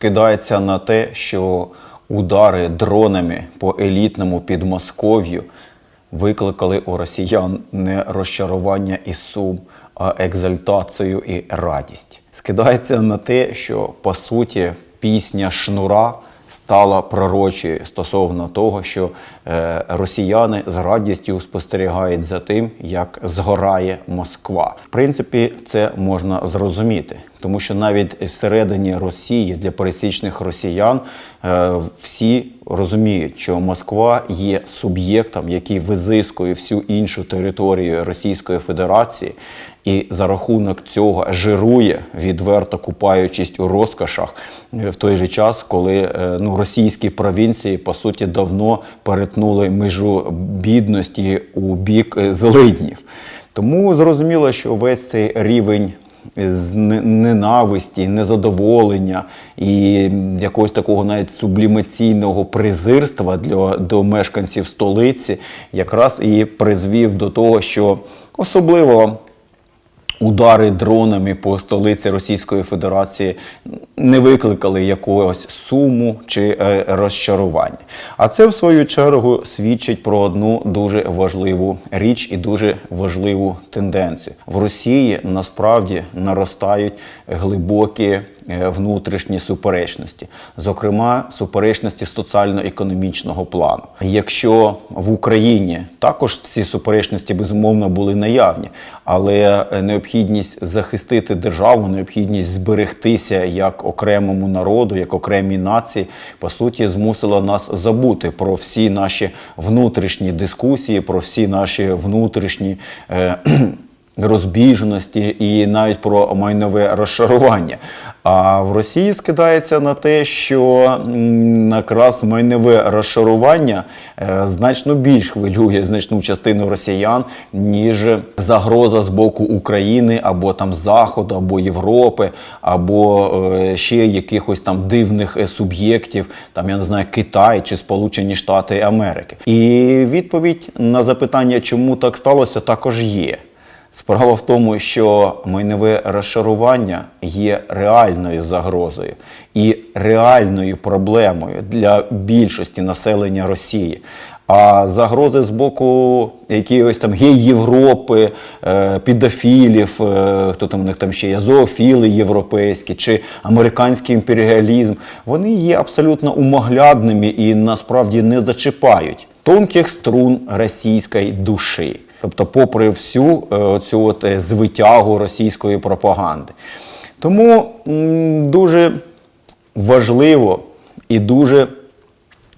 скидається на те, що удари дронами по елітному Підмосков'ю викликали у росіян не розчарування і сум, а екзальтацію і радість. Скидається на те, що по суті пісня Шнура стала пророчою стосовно того, що е, росіяни з радістю спостерігають за тим, як згорає Москва. В принципі, це можна зрозуміти, тому що навіть всередині Росії для пересічних росіян е, всі розуміють, що Москва є суб'єктом, який визискує всю іншу територію Російської Федерації. І за рахунок цього жирує, відверто купаючись у розкошах е, в той же час, коли е, ну, російські провінції по суті давно перетнули межу бідності у бік злиднів. Тому зрозуміло, що весь цей рівень з ненависті, незадоволення і якогось такого навіть сублімаційного презирства для, до мешканців столиці якраз і призвів до того, що особливо удари дронами по столиці Російської Федерації не викликали якогось суму чи е, розчарування. А це, в свою чергу, свідчить про одну дуже важливу річ і дуже важливу тенденцію. В Росії насправді наростають глибокі внутрішні суперечності, зокрема суперечності соціально-економічного плану. Якщо в Україні також ці суперечності безумовно були наявні, але е, необхідність захистити державу, необхідність зберегтися як окремому народу, як окремій нації, по суті, змусила нас забути про всі наші внутрішні дискусії, про всі наші внутрішні. Е- розбіжності і навіть про майнове розшарування. А в Росії скидається на те, що якраз майнове розшарування е, значно більш хвилює значну частину росіян, ніж загроза з боку України або там Заходу, або Європи, або е, ще якихось там дивних е, суб'єктів, там я не знаю, Китай чи Сполучені Штати Америки. І відповідь на запитання, чому так сталося, також є. Справа в тому, що майнове розшарування є реальною загрозою і реальною проблемою для більшості населення Росії. А загрози з боку якихось там гей Європи, е, підофілів, е, хто там у них там ще є, зоофіли європейські чи американський імперіалізм, вони є абсолютно умоглядними і насправді не зачіпають тонких струн російської душі. Тобто, попри всю е, цю от е, звитягу російської пропаганди. Тому дуже важливо і дуже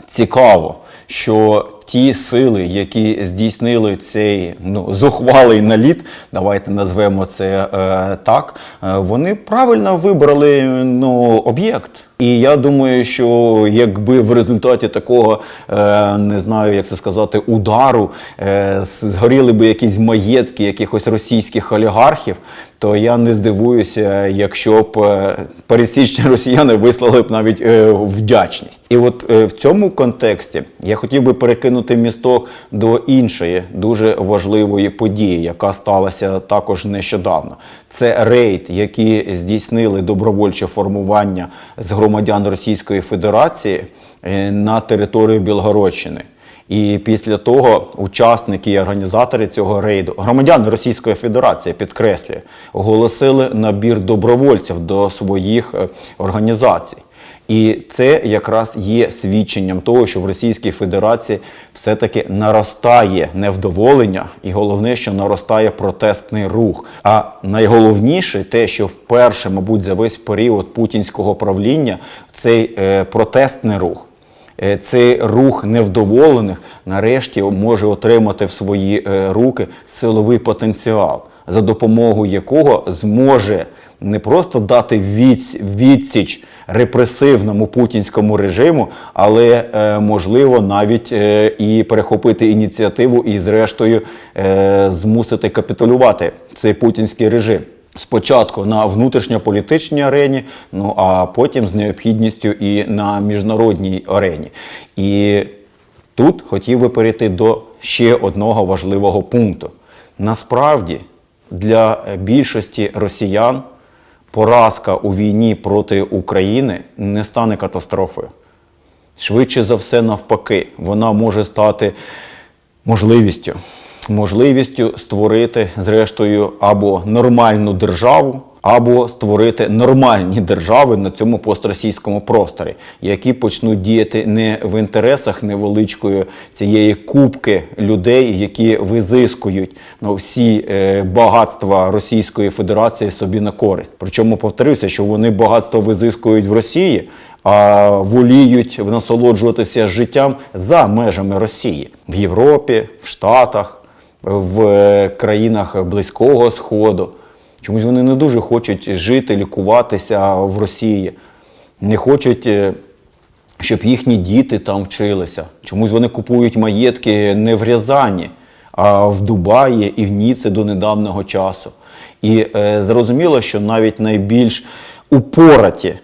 цікаво, що ті сили, які здійснили цей ну, зухвалий наліт, давайте назвемо це е, так, е, вони правильно вибрали ну, об'єкт. І я думаю, що якби в результаті такого, е, не знаю, як це сказати, удару е, згоріли би якісь маєтки якихось російських олігархів, то я не здивуюся, якщо б е, пересічні росіяни вислали б навіть вдячність. І от в цьому контексті я хотів би перекинути місток до іншої дуже важливої події, яка сталася також нещодавно. Це рейд, який здійснили добровольче формування з громадян Російської Федерації е, на територію Білгородщини. І після того учасники і організатори цього рейду, громадяни Російської Федерації, підкреслюю, оголосили набір добровольців до своїх е, організацій. І це якраз є свідченням того, що в Російській Федерації все-таки наростає невдоволення, і головне, що наростає протестний рух. А найголовніше те, що вперше, мабуть, за весь період путінського правління цей е, протестний рух. Е, Цей рух невдоволених нарешті може отримати в свої е, руки силовий потенціал, за допомогою якого зможе не просто дати відс- відсіч репресивному путінському режиму, але е, можливо навіть е, і перехопити ініціативу і, зрештою, е, змусити капітулювати цей путінський режим. Спочатку на внутрішньополітичній арені, ну а потім з необхідністю і на міжнародній арені. І тут хотів би перейти до ще одного важливого пункту. Насправді для більшості росіян поразка у війні проти України не стане катастрофою. Швидше за все, навпаки, вона може стати можливістю. Можливістю створити, зрештою, або нормальну державу, або створити нормальні держави на цьому постросійському просторі, які почнуть діяти не в інтересах невеличкої цієї кубки людей, які визискують ну, всі е, багатства Російської Федерації собі на користь. Причому повторюся, що вони багатство визискують в Росії, а воліють насолоджуватися життям за межами Росії в Європі, в Штатах, в е, країнах Близького Сходу. Чомусь вони не дуже хочуть жити, лікуватися в Росії, не хочуть, е, щоб їхні діти там вчилися. Чомусь вони купують маєтки не в Рязані, а в Дубаї і в Ніці до недавнього часу. І е, зрозуміло, що навіть найбільш упораті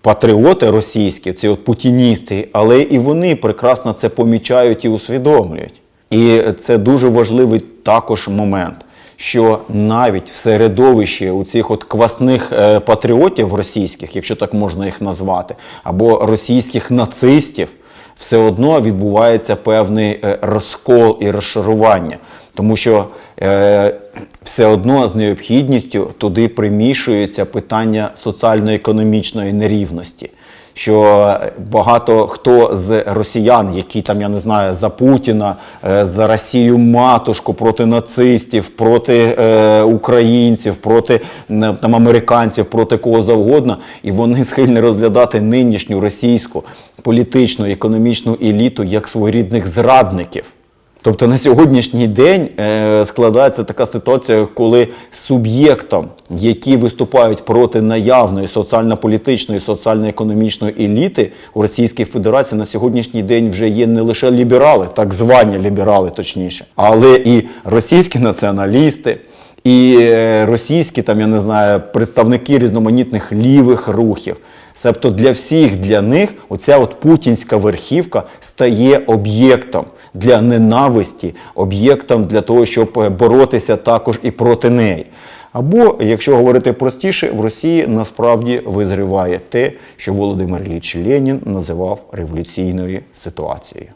патріоти російські, ці от путіністи, але і вони прекрасно це помічають і усвідомлюють. І це дуже важливий також момент, що навіть в середовищі у цих от квасних е, патріотів російських, якщо так можна їх назвати, або російських нацистів, все одно відбувається певний е, розкол і розшарування. Тому що е, все одно з необхідністю туди примішується питання соціально-економічної нерівності. Що багато хто з росіян, які там, я не знаю, за Путіна, е, за Росію матушку проти нацистів, проти е, українців, проти там, американців, проти кого завгодно, і вони схильні розглядати нинішню російську політичну економічну еліту як своєрідних зрадників. Тобто на сьогоднішній день е, складається така ситуація, коли суб'єктом, які виступають проти наявної соціально-політичної, соціально-економічної еліти у Російській Федерації на сьогоднішній день вже є не лише ліберали, так звані ліберали, точніше, але і російські націоналісти. І е, російські, там я не знаю, представники різноманітних лівих рухів. Себто для всіх для них оця от путінська верхівка стає об'єктом для ненависті, об'єктом для того, щоб е, боротися також і проти неї. Або, якщо говорити простіше, в Росії насправді визріває те, що Володимир Ілліч Ленін називав революційною ситуацією.